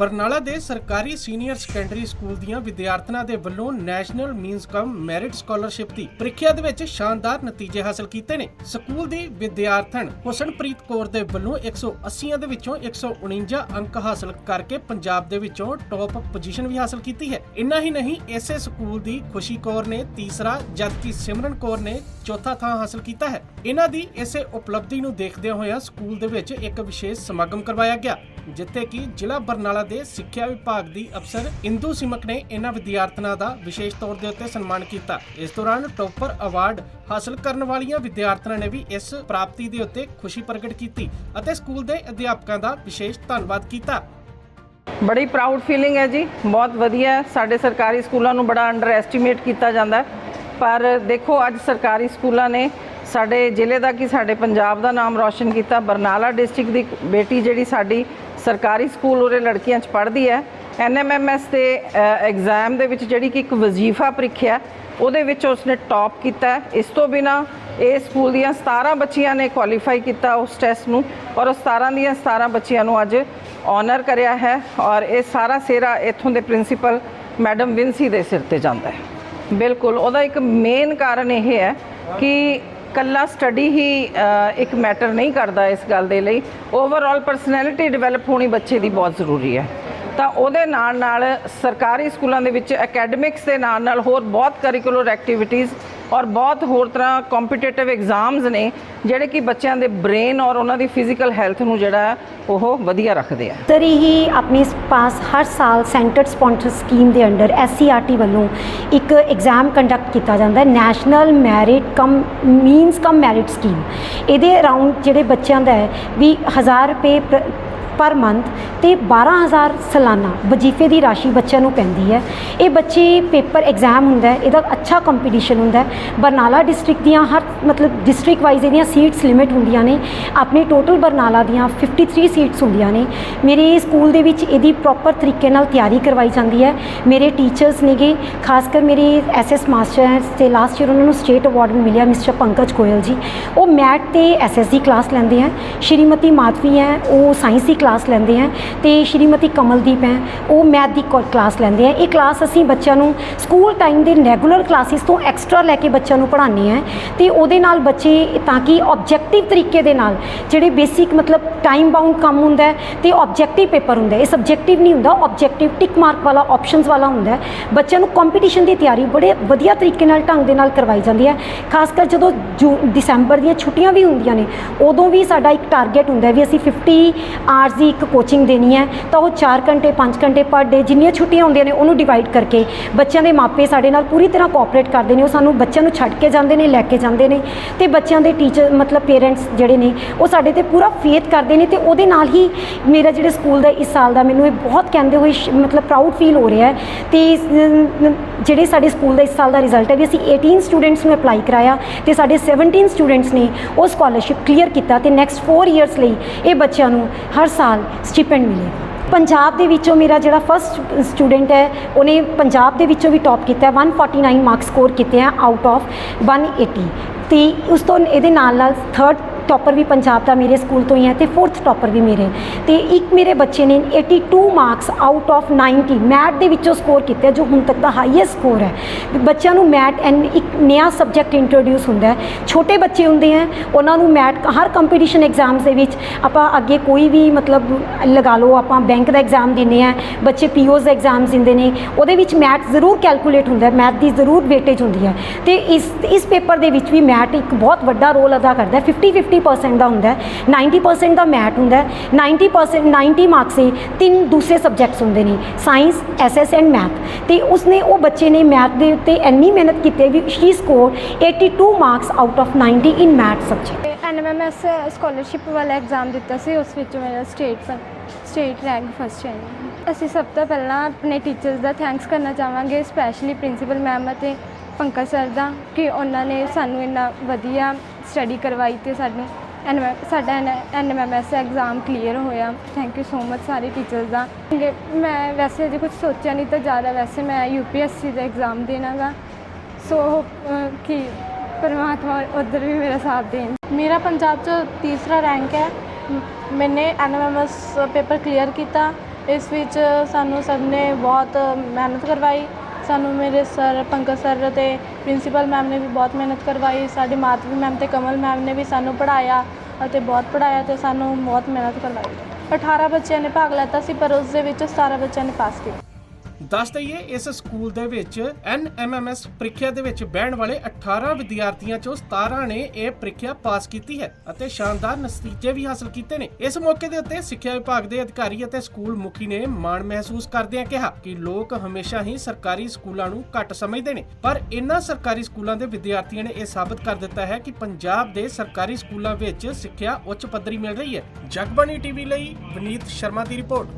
ਬਰਨਾਲਾ ਦੇ ਸਰਕਾਰੀ senior secondary school ਦੀਆਂ ਵਿਦਿਆਰਥਣਾਂ ਦੇ ਵੱਲੋਂ national means cum merit scholarship ਦੀ ਪ੍ਰੀਖਿਆ ਦੇ ਵਿੱਚ ਸ਼ਾਨਦਾਰ ਨਤੀਜੇ ਹਾਸਲ ਕੀਤੇ ਨੇ। ਸਕੂਲ ਦੀ ਵਿਦਿਆਰਥਣ ਹੁਸਨਪ੍ਰੀਤ ਕੌਰ ਦੇ ਵੱਲੋਂ 180 ਦੇ ਵਿੱਚੋਂ 149 ਅੰਕ ਹਾਸਲ ਕਰਕੇ ਪੰਜਾਬ ਦੇ ਵਿੱਚੋਂ ਟੌਪ ਪੋਜੀਸ਼ਨ ਵੀ ਹਾਸਲ ਕੀਤੀ ਹੈ। ਇੰਨਾ ਹੀ ਨਹੀਂ, ਇਸੇ ਸਕੂਲ ਦੀ ਖੁਸ਼ੀ ਕੌਰ ਨੇ ਤੀਸਰਾ ਜਦਕਿ ਸਿਮਰਨ ਕੌਰ ਨੇ ਚੌਥਾ ਥਾਂ ਹਾਸਲ ਕੀਤਾ ਹੈ। ਇਹਨਾਂ ਦੀ ਇਸੇ ਉਪਲਬਧੀ ਨੂੰ ਦੇਖਦਿਆਂ ਹੋਇਆ ਸਕੂਲ ਦੇ ਵਿੱਚ ਇੱਕ ਵਿਸ਼ੇਸ਼ ਸਮਾਗਮ ਕਰਵਾਇਆ ਗਿਆ, ਜਿੱਥੇ ਕਿ ਜ਼ਿਲ੍ਹਾ ਬਰਨਾਲਾ ਦੇ ਸਿੱਖਿਆ ਵਿਭਾਗ ਦੀ ਅਫਸਰ ਇੰਦੂ ਸਿਮਕ ਨੇ ਇਹਨਾਂ ਵਿਦਿਆਰਥਣਾਂ ਦਾ ਵਿਸ਼ੇਸ਼ ਤੌਰ ਦੇ ਉੱਤੇ ਸਨਮਾਨ ਕੀਤਾ। ਇਸ ਦੌਰਾਨ ਟੌਪਰ ਅਵਾਰਡ ਹਾਸਲ ਕਰਨ ਵਾਲੀਆਂ ਵਿਦਿਆਰਥਣਾਂ ਨੇ ਵੀ ਇਸ ਪ੍ਰਾਪਤੀ ਦੇ ਉੱਤੇ ਖੁਸ਼ੀ ਪ੍ਰਗਟ ਕੀਤੀ ਅਤੇ ਸਕੂਲ ਦੇ ਅਧਿਆਪਕਾਂ ਦਾ ਵਿਸ਼ੇਸ਼ ਧੰਨਵਾਦ ਕੀਤਾ। ਬੜੀ ਪ੍ਰਾਊਡ ਫੀਲਿੰਗ ਹੈ ਜੀ। ਬਹੁਤ ਵਧੀਆ ਸਾਡੇ ਸਰਕਾਰੀ ਸਕੂਲਾਂ ਨੂੰ ਬੜਾ ਅੰਡਰ ਐਸਟੀਮੇਟ ਕੀਤਾ ਜਾਂਦਾ ਪਰ ਦੇਖੋ, ਅੱਜ ਸਰਕਾਰੀ ਸਕੂਲਾਂ ਨੇ ਸਾਡੇ ਜ਼ਿਲ੍ਹੇ ਦਾ ਕੀ, ਸਾਡੇ ਪੰਜਾਬ ਦਾ ਨਾਮ ਰੌਸ਼ਨ ਕੀਤਾ। ਬਰਨਾਲਾ ਡਿਸਟ੍ਰਿਕਟ ਦੀ ਬੇਟੀ ਜਿਹੜੀ ਸਾਡੀ ਸਰਕਾਰੀ ਸਕੂਲ ਉਰੇ ਲੜਕੀਆਂ 'ਚ ਪੜ੍ਹਦੀ ਹੈ। ਐਨਐਮਐਮਐਸ ਦੇ ਐਗਜ਼ਾਮ ਦੇ ਵਿੱਚ ਜਿਹੜੀ ਕਿ ਇੱਕ ਵਜ਼ੀਫਾ ਪ੍ਰੀਖਿਆ ਉਹਦੇ ਵਿੱਚ ਉਸਨੇ ਟੌਪ ਕੀਤਾ ਇਸ ਤੋਂ ਬਿਨਾ ਇਹ ਸਕੂਲ ਦੀਆਂ 17 ਬੱਚੀਆਂ ਨੇ ਕੁਆਲੀਫਾਈ ਕੀਤਾ ਉਸ ਟੈਸਟ ਨੂੰ ਔਰ ਉਹ 17 ਦੀਆਂ 17 ਬੱਚੀਆਂ ਨੂੰ ਅੱਜ ਆਨਰ ਕਰਿਆ ਹੈ ਔਰ ਇਹ ਸਾਰਾ ਸਿਹਰਾ ਇੱਥੋਂ ਦੇ ਪ੍ਰਿੰਸੀਪਲ ਮੈਡਮ ਵਿੰਸੀ ਦੇ ਸਿਰ ਤੇ ਜਾਂਦਾ ਹੈ। ਬਿਲਕੁਲ, ਉਹਦਾ ਇੱਕ ਮੇਨ ਕਾਰਨ ਇਹ ਹੈ ਕਿ ਕੱਲਾ ਸਟੱਡੀ ਹੀ ਇੱਕ ਮੈਟਰ ਨਹੀਂ ਕਰਦਾ ਇਸ ਗੱਲ ਦੇ ਲਈ। ਓਵਰਆਲ ਪਰਸਨੈਲਿਟੀ ਡਿਵੈਲਪ ਹੋਣੀ ਬੱਚੇ ਦੀ ਬਹੁਤ ਜ਼ਰੂਰੀ ਹੈ। ਤਾਂ ਉਹਦੇ ਨਾਲ ਨਾਲ ਸਰਕਾਰੀ ਸਕੂਲਾਂ ਦੇ ਵਿੱਚ ਅਕੈਡਮਿਕਸ ਦੇ ਨਾਲ ਨਾਲ ਹੋਰ ਬਹੁਤ ਕਰਿਕੂਲਰ ਐਕਟੀਵਿਟੀਜ਼ ਔਰ ਬਹੁਤ ਹੋਰ ਤਰ੍ਹਾਂ ਕੰਪੀਟੀਟਿਵ ਐਗਜ਼ਾਮਸ ਨੇ, ਜਿਹੜੇ ਕਿ ਬੱਚਿਆਂ ਦੇ ਬ੍ਰੇਨ ਔਰ ਉਹਨਾਂ ਦੀ ਫਿਜ਼ੀਕਲ ਹੈਲਥ ਨੂੰ ਜਿਹੜਾ ਉਹ ਵਧੀਆ ਰੱਖਦੇ ਆ। ਤਰੀ ਹੀ ਆਪਣੇ ਪਾਸ ਹਰ ਸਾਲ ਸੈਂਟਰਡ ਸਪਾਂਸਰ ਸਕੀਮ ਦੇ ਅੰਡਰ ਐਸਸੀਆਰਟੀ ਵੱਲੋਂ ਇੱਕ ਐਗਜ਼ਾਮ ਕੰਡਕਟ ਕੀਤਾ ਜਾਂਦਾ ਹੈ national merit cum means cum merit scheme ਇਹਦੇ ਅਰਾਊਂਡ ਜਿਹੜੇ ਬੱਚਿਆਂ ਦਾ ਹੈ, ਵੀ 1000 ਰੁਪਏ ਪਰ ਮੰਥ ਤੇ 12000 ਸਾਲਾਨਾ ਵਜ਼ੀਫੇ ਦੀ ਰਾਸ਼ੀ ਬੱਚਿਆਂ ਨੂੰ ਪੈਂਦੀ ਹੈ। ਇਹ ਬੱਚੇ ਪੇਪਰ ਐਗਜ਼ਾਮ ਹੁੰਦਾ ਹੈ, ਇਹਦਾ ਅੱਛਾ ਕੰਪੀਟੀਸ਼ਨ ਹੁੰਦਾ ਹੈ। ਬਰਨਾਲਾ ਡਿਸਟ੍ਰਿਕਟ ਦੀਆਂ ਹਰ ਮਤਲਬ ਡਿਸਟ੍ਰਿਕਟ ਵਾਈਜ਼ ਇਹਦੀਆਂ ਸੀਟਸ ਲਿਮਿਟ ਹੁੰਦੀਆਂ ਨੇ। ਆਪਣੇ ਟੋਟਲ ਬਰਨਾਲਾ ਦੀਆਂ 53 ਸੀਟਸ ਹੁੰਦੀਆਂ ਨੇ। ਮੇਰੇ ਸਕੂਲ ਦੇ ਵਿੱਚ ਇਹਦੀ ਪ੍ਰੋਪਰ ਤਰੀਕੇ ਨਾਲ ਤਿਆਰੀ ਕਰਵਾਈ ਜਾਂਦੀ ਹੈ। ਮੇਰੇ ਟੀਚਰਸ ਨੇਗੇ, ਖਾਸ ਕਰ ਮੇਰੇ ਐਸਐਸ ਮਾਸਟਰ ਹੈ ਤੇ ਲਾਸਟ ਈਅਰ ਉਹਨਾਂ ਨੂੰ ਸਟੇਟ ਅਵਾਰਡ ਵੀ ਮਿਲਿਆ ਮਿਸਟਰ ਪੰਕਜ ਗੋਇਲ ਜੀ। ਉਹ ਮੈਥ ਤੇ ਐਸਐਸ ਦੀ ਕਲਾਸ ਲੈਂਦੇ ਹੈ। ਸ਼੍ਰੀਮਤੀ ਮਾਧਵੀ ਹੈ, ਉਹ ਸਾਇੰਸ ਦੀ ਕਲਾਸ ਕਲਾਸ ਲੈਂਦੇ ਹੈ ਤੇ ਸ਼੍ਰੀਮਤੀ ਕਮਲਦੀਪ ਹੈ, ਉਹ ਮੈਥ ਦੀ ਕਲਾਸ ਲੈਂਦੇ ਹੈ ਇਹ ਕਲਾਸ ਅਸੀਂ ਬੱਚਿਆਂ ਨੂੰ ਸਕੂਲ ਟਾਈਮ ਦੇ ਰੈਗੂਲਰ ਕਲਾਸਿਸ ਤੋਂ ਐਕਸਟਰਾ ਲੈ ਕੇ ਬੱਚਿਆਂ ਨੂੰ ਪੜ੍ਹਾਉਂਦੇ ਹੈ ਤੇ ਉਹਦੇ ਨਾਲ ਬੱਚੇ ਤਾਂ ਕਿ ਆਬਜੈਕਟਿਵ ਤਰੀਕੇ ਦੇ ਨਾਲ ਜਿਹੜੇ ਬੇਸਿਕ ਮਤਲਬ ਟਾਈਮ ਬਾਉਂਡ ਕੰਮ ਹੁੰਦਾ ਹੈ ਤੇ ਆਬਜੈਕਟਿਵ ਪੇਪਰ ਹੁੰਦਾ ਹੈ। ਇਹ ਸਬਜੈਕਟਿਵ ਨਹੀਂ ਹੁੰਦਾ ਆਬਜੈਕਟਿਵ ਟਿਕ ਮਾਰਕ ਵਾਲਾ ਆਪਸ਼ਨਸ ਵਾਲਾ ਹੁੰਦਾ ਹੈ। ਬੱਚਿਆਂ ਨੂੰ ਕੰਪੀਟੀਸ਼ਨ ਦੀ ਤਿਆਰੀ ਬੜੇ ਵਧੀਆ ਤਰੀਕੇ ਨਾਲ ਢੰਗ ਦੇ ਨਾਲ ਕਰਵਾਈ ਜਾਂਦੀ ਹੈ। ਖਾਸ ਕਰ ਜਦੋਂ ਜੂ ਦਸੰਬਰ ਦੀਆਂ ਛੁੱਟੀਆਂ ਵੀ ਹੁੰਦੀਆਂ ਨੇ, ਉਦੋਂ ਵੀ ਸਾਡਾ ਇੱਕ ਟਾਰਗੇਟ ਹੁੰਦਾ ਵੀ ਅਸੀਂ 50 ਆਰਸ ਦੀ ਇੱਕ ਕੋਚਿੰਗ ਦੇਣੀ ਹੈ, ਤਾਂ ਉਹ 4 ਘੰਟੇ 5 ਘੰਟੇ ਪਰ ਡੇ ਜਿੰਨੀਆਂ ਛੁੱਟੀਆਂ ਹੁੰਦੀਆਂ ਨੇ, ਉਹਨੂੰ ਡਿਵਾਈਡ ਕਰਕੇ ਬੱਚਿਆਂ ਦੇ ਮਾਪੇ ਸਾਡੇ ਨਾਲ ਪੂਰੀ ਤਰ੍ਹਾਂ ਕੋਆਪਰੇਟ ਕਰਦੇ ਨੇ, ਉਹ ਸਾਨੂੰ ਬੱਚਿਆਂ ਨੂੰ ਛੱਡ ਕੇ ਜਾਂਦੇ ਨੇ, ਲੈ ਕੇ ਜਾਂਦੇ ਨੇ ਤੇ ਬੱਚਿਆਂ ਦੇ ਟੀਚਰ ਮਤਲਬ ਪੇਰੈਂਟਸ ਜਿਹੜੇ ਨੇ, ਉਹ ਸਾਡੇ ਤੇ ਪੂਰਾ ਫੇਥ ਕਰਦੇ ਨੇ ਤੇ ਉਹਦੇ ਨਾਲ ਹੀ ਮੇਰਾ ਜਿਹੜੇ ਸਕੂਲ ਦਾ ਇਸ ਸਾਲ ਦਾ ਮੈਨੂੰ ਇਹ ਬਹੁਤ ਕਹਿੰਦੇ ਹੋਏ ਸ਼- ਮਤਲਬ ਪ੍ਰਾਊਡ ਫੀਲ ਹੋ ਰਿਹਾ ਹੈ ਤੇ ਜਿਹੜੇ ਸਾਡੇ ਸਕੂਲ ਦਾ ਇਸ ਸਾਲ ਦਾ ਰਿਜ਼ਲਟ ਹੈ ਵੀ ਅਸੀਂ 18 ਸਟੂਡੈਂਟਸ ਨੂੰ ਅਪਲਾਈ ਕਰਾਇਆ ਤੇ ਸਾਡੇ 17 ਸਟੂਡੈਂਟਸ ਨੇ ਉਹ ਸਕਾਲਰਸ਼ਿਪ ਕਲੀਅਰ ਕੀਤਾ ਤੇ ਨੈਕਸਟ 4 ਇਅਰਸ ਲਈ ਇਹ ਬੱਚਿਆਂ ਨੂੰ ਹਰ ਸਾਲ ਸਟਿਪੈਂਡ ਮਿਲੇਗਾ ਪੰਜਾਬ ਦੇ ਵਿੱਚੋਂ ਮੇਰਾ ਜਿਹੜਾ ਫਸਟ ਸਟੂਡੈਂਟ ਹੈ, ਉਹਨੇ ਪੰਜਾਬ ਦੇ ਵਿੱਚੋਂ ਵੀ ਟੌਪ ਕੀਤਾ ਹੈ। 149 ਮਾਰਕਸ ਸਕੋਰ ਕੀਤੇ ਆ ਆਊਟ ਆਫ 180 ਤੇ ਉਸ ਤੋਂ ਇਹਦੇ ਨਾਲ ਨਾਲ ਥਰਡ ਟੌਪਰ ਵੀ ਪੰਜਾਬ ਦਾ ਮੇਰੇ ਸਕੂਲ ਤੋਂ ਹੀ ਹੈ ਤੇ ਫੋਰਥ ਟੌਪਰ ਵੀ ਮੇਰੇ। ਤੇ ਇੱਕ ਮੇਰੇ ਬੱਚੇ ਨੇ 82 ਮਾਰਕਸ ਆਊਟ ਆਫ 90 ਮੈਥ ਦੇ ਵਿੱਚੋਂ ਸਕੋਰ ਕੀਤੇ ਜੋ ਹੁਣ ਤੱਕ ਦਾ ਹਾਈਐਸਟ ਸਕੋਰ ਹੈ। ਬੱਚਿਆਂ ਨੂੰ ਮੈਥ ਐਂਡ ਇੱਕ ਨਵਾਂ ਸਬਜੈਕਟ ਇੰਟਰੋਡਿਊਸ ਹੁੰਦਾ ਹੈ। ਛੋਟੇ ਬੱਚੇ ਹੁੰਦੇ ਹੈ, ਉਹਨਾਂ ਨੂੰ ਮੈਥ ਹਰ ਕੰਪੀਟੀਸ਼ਨ ਐਗਜ਼ਾਮਸ ਦੇ ਵਿੱਚ ਆਪਾਂ ਅੱਗੇ ਕੋਈ ਵੀ ਮਤਲਬ ਲਗਾ ਲਓ, ਆਪਾਂ ਬੈਂਕ ਦਾ ਐਗਜ਼ਾਮ ਦਿੰਦੇ ਆ ਬੱਚੇ ਪੀਓਜ਼ ਦਾ ਐਗਜ਼ਾਮ ਦਿੰਦੇ ਨੇ, ਉਹਦੇ ਵਿੱਚ ਮੈਥ ਜ਼ਰੂਰ ਕੈਲਕੂਲੇਟ ਹੁੰਦਾ ਮੈਥ ਦੀ ਜ਼ਰੂਰ ਵੇਟੇਜ ਹੁੰਦੀ ਹੈ। ਤੇ ਇਸ ਇਸ ਪੇਪਰ ਦੇ ਵਿੱਚ ਵੀ ਮੈਥ ਇੱਕ ਬਹੁਤ ਵੱਡਾ ਰੋਲ ਅਦਾ ਕਰਦਾ ਹੈ। 50 50% ਦਾ ਹੁੰਦਾ ਹੈ 90% ਦਾ ਮੈਥ ਹੁੰਦਾ ਹੈ 90% 90 ਮਾਰਕਸ ਦੇ ਤਿੰਨ ਦੂਸਰੇ ਸਬਜੈਕਟਸ ਹੁੰਦੇ ਨੇ ਸਾਇੰਸ ਐਸਐਸ ਐਂਡ ਮੈਥ ਤੇ ਉਸਨੇ ਉਹ ਬੱਚੇ ਨੇ ਮੈਥ ਦੇ ਉੱਤੇ ਇੰਨੀ ਮਿਹਨਤ ਕੀਤੀ ਵੀ she score 82 marks out of 90 in math subject NMMS scholarship ਵਾਲਾ ਐਗਜ਼ਾਮ ਦਿੱਤਾ ਸੀ, ਉਸ ਵਿੱਚ ਮੇਰਾ ਸਟੇਟ ਸਟੇਟ ਰੈਂਕ ਫਸਟ ਆਇਆ ਅਸੀਂ ਸਭ ਤੋਂ ਪਹਿਲਾਂ ਆਪਣੇ ਟੀਚਰਸ ਦਾ ਥੈਂਕਸ ਕਰਨਾ ਚਾਹਾਂਗੇ ਸਪੈਸ਼ਲੀ ਪ੍ਰਿੰਸੀਪਲ ਮੈਮ ਅਤੇ ਪੰਕਜ ਸਰ ਦਾ, ਕਿ ਉਹਨਾਂ ਨੇ ਸਾਨੂੰ ਇੰਨਾ ਵਧੀਆ ਸਟੱਡੀ ਕਰਵਾਈ ਤੇ ਸਾਨੂੰ ਐਨਐਮ ਸਾਡਾ ਐਨਐਮਐਮਐਸ ਐਗਜ਼ਾਮ ਕਲੀਅਰ ਹੋਇਆ। ਥੈਂਕ ਯੂ ਸੋ ਮਚ ਸਾਰੇ ਟੀਚਰਸ ਦਾ। ਮੈਂ ਵੈਸੇ ਅਜੇ ਕੁਝ ਸੋਚਿਆ ਨਹੀਂ ਤਾਂ ਜ਼ਿਆਦਾ ਵੈਸੇ ਮੈਂ ਯੂਪੀਐਸਸੀ ਦਾ ਐਗਜ਼ਾਮ ਦੇਣਾਗਾ। ਸੋ ਅਹ, ਕਿ ਪਰਮਾਤਮਾ ਉਧਰ ਵੀ ਮੇਰਾ ਸਾਥ ਦੇਣ। ਮੇਰਾ ਪੰਜਾਬ 'ਚ ਤੀਸਰਾ ਰੈਂਕ ਹੈ। ਮ- ਮੈਨੇ ਐਨਐਮਐਸ ਪੇਪਰ ਕਲੀਅਰ ਕੀਤਾ। ਇਸ ਵਿੱਚ ਸਾਨੂੰ ਸਭ ਨੇ ਬਹੁਤ ਮਿਹਨਤ ਕਰਵਾਈ। ਸਾਨੂੰ ਮੇਰੇ ਸਰ, ਪੰਕਜ ਸਰ ਅਤੇ ਪ੍ਰਿੰਸੀਪਲ ਮੈਮ ਨੇ ਵੀ ਬਹੁਤ ਮਿਹਨਤ ਕਰਵਾਈ, ਸਾਡੀ ਮਾਤਵੀ ਮੈਮ ਤੇ ਕਮਲ ਮੈਮ ਨੇ ਵੀ ਸਾਨੂੰ ਪੜ੍ਹਾਇਆ ਅਤੇ ਬਹੁਤ ਪੜ੍ਹਾਇਆ ਤੇ ਸਾਨੂੰ ਬਹੁਤ ਮਿਹਨਤ ਕਰਵਾਈ। 18 ਬੱਚਿਆਂ ਨੇ ਭਾਗ ਲਿੱਤਾ ਸੀ, ਪਰ ਉਸ ਦੇ ਵਿੱਚ 17 ਬੱਚਿਆਂ ਨੇ ਪਾਸ ਕੀਤਾ। ਦੱਸ ਦਈਏ, ਇਸ ਸਕੂਲ ਦੇ ਵਿੱਚ NMMS ਪ੍ਰੀਖਿਆ ਦੇ ਵਿੱਚ ਬਹਿਣ ਵਾਲੇ 18 ਵਿਦਿਆਰਥੀਆਂ ਚੋਂ 17 ਨੇ ਇਹ ਪ੍ਰੀਖਿਆ ਪਾਸ ਕੀਤੀ ਹੈ ਅਤੇ ਸ਼ਾਨਦਾਰ ਨਤੀਜੇ ਵੀ ਹਾਸਲ ਕੀਤੇ ਨੇ। ਇਸ ਮੌਕੇ ਦੇ ਉੱਤੇ ਸਿੱਖਿਆ ਵਿਭਾਗ ਦੇ ਅਧਿਕਾਰੀ ਅਤੇ ਸਕੂਲ ਮੁਖੀ ਨੇ ਮਾਣ ਮਹਿਸੂਸ ਕਰਦਿਆਂ ਕਿਹਾ ਕਿ ਲੋਕ ਹਮੇਸ਼ਾ ਹੀ ਸਰਕਾਰੀ ਸਕੂਲਾਂ ਨੂੰ ਘੱਟ ਸਮਝਦੇ ਨੇ, ਪਰ ਇਨ੍ਹਾਂ ਸਰਕਾਰੀ ਸਕੂਲਾਂ ਦੇ ਵਿਦਿਆਰਥੀਆਂ ਨੇ ਇਹ ਸਾਬਤ ਕਰ ਦਿੱਤਾ ਹੈ ਕਿ ਪੰਜਾਬ ਦੇ ਸਰਕਾਰੀ ਸਕੂਲਾਂ ਵਿੱਚ ਸਿੱਖਿਆ ਉੱਚ ਪੱਧਰੀ ਮਿਲ ਰਹੀ ਹੈ। ਜਗਬਾਣੀ ਟੀਵੀ ਲਈ ਵਨੀਤ ਸ਼ਰਮਾ ਦੀ ਰਿਪੋਰਟ।